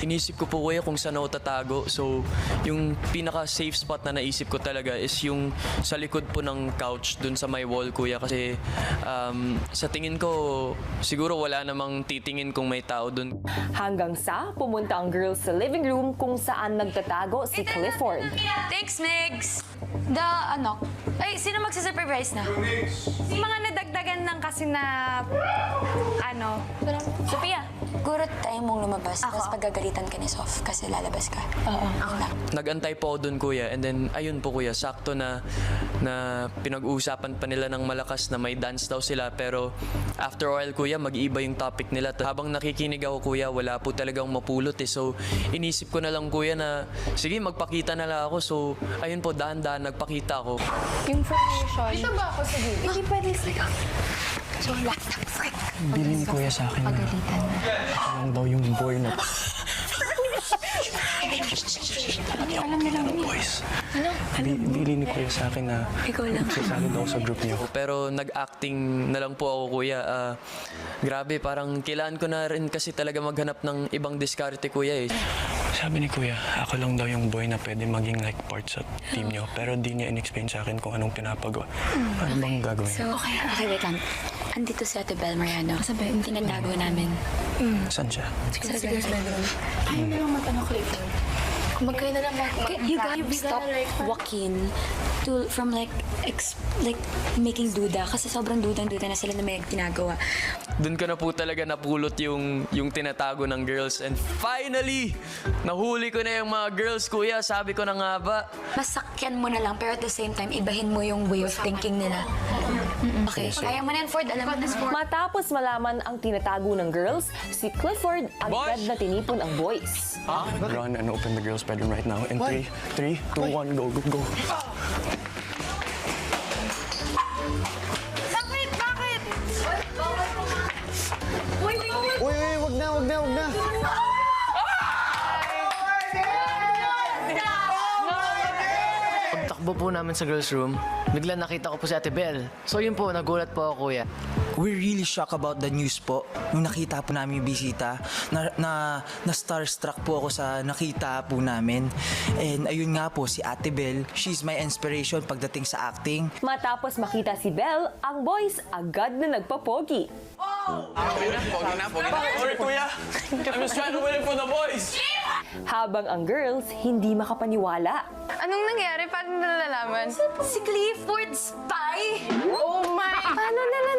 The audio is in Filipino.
Inisip ko po kuya kung saan ako tatago. So, yung pinaka safe spot na naisip ko talaga is yung sa likod po ng couch dun sa may wall kuya. Kasi um, sa tingin ko, siguro wala namang titingin kung may tao dun. Hanggang sa pumunta ang girls sa living room kung saan nagtatago si Clifford. Thanks, Migs! The, ano? Ay, sino magsa-supervise na? Mga nadagdagan lang kasi na, ano, Sophia. Siguro tayo mong lumabas, Ako? tapos pagagalitan ka ni Sof kasi lalabas ka. Oo. Ako lang. Nagantay po ako dun kuya. And then, ayun po kuya, sakto na, na pinag-uusapan pa nila ng malakas na may dance daw sila. Pero after a while kuya, mag-iiba yung topic nila. Habang nakikinig ako kuya, wala po talagang mapulot eh. So, inisip ko na lang kuya na, sige, magpakita na lang ako. So, ayun po, dahan-dahan, nagpakita ako. Yung formation. Dito ba ako sa gilid? Hindi pwede sa Bili ni Kuya sa akin na Pagalitan na. alam daw yung boy na Alam nila mo. boys. Bi- Bili ni Kuya sa akin na Ikaw lang. sasali daw sa group niyo. Pero nag-acting na lang po ako kuya. Ah, grabe, parang kailangan ko na rin kasi talaga maghanap ng ibang diskarte kuya eh. Sabi ni Kuya, ako lang daw yung boy na pwede maging like part sa team niyo. Pero di niya in-explain sa akin kung anong pinapagawa. Ano bang gagawin? So, okay, okay, wait lang. Andito si Ate Bel Mariano. Sabi, tinatago namin. Saan siya? Sa girls' bedroom. Ayaw na lang matanong Clifford. Kung magkayo na lang You guys stop Joaquin to, from like, ex, like, making duda. Kasi sobrang dudang-duda na sila na may ginagawa. Doon ko na po talaga napulot yung, yung tinatago ng girls. And finally, nahuli ko na yung mga girls, kuya. Sabi ko na nga ba, Masakyan mo na lang, pero at the same time, ibahin mo yung way of thinking nila. Okay, kaya mo na yan, Ford. Alam mo na, Ford. Matapos malaman ang tinatago ng girls, si Clifford agad na tinipon ang boys. Run and open the girls' bedroom right now. In three, three, two, one, go, go, go. Pagtakbo po namin sa girls room, bigla nakita ko po si Ate Belle. So yun po, nagulat po ako kuya. We're really shocked about the news po. Nung nakita po namin yung bisita, na, na, na starstruck po ako sa nakita po namin. And ayun nga po, si Ate Belle, she's my inspiration pagdating sa acting. Matapos makita si Belle, ang boys agad na nagpapogi. Sorry, Kuya! I'm just trying to win it for the boys! Habang ang girls hindi makapaniwala. Anong nangyari? Paano nalalaman? Si Clifford spy? Oh my! Paano nila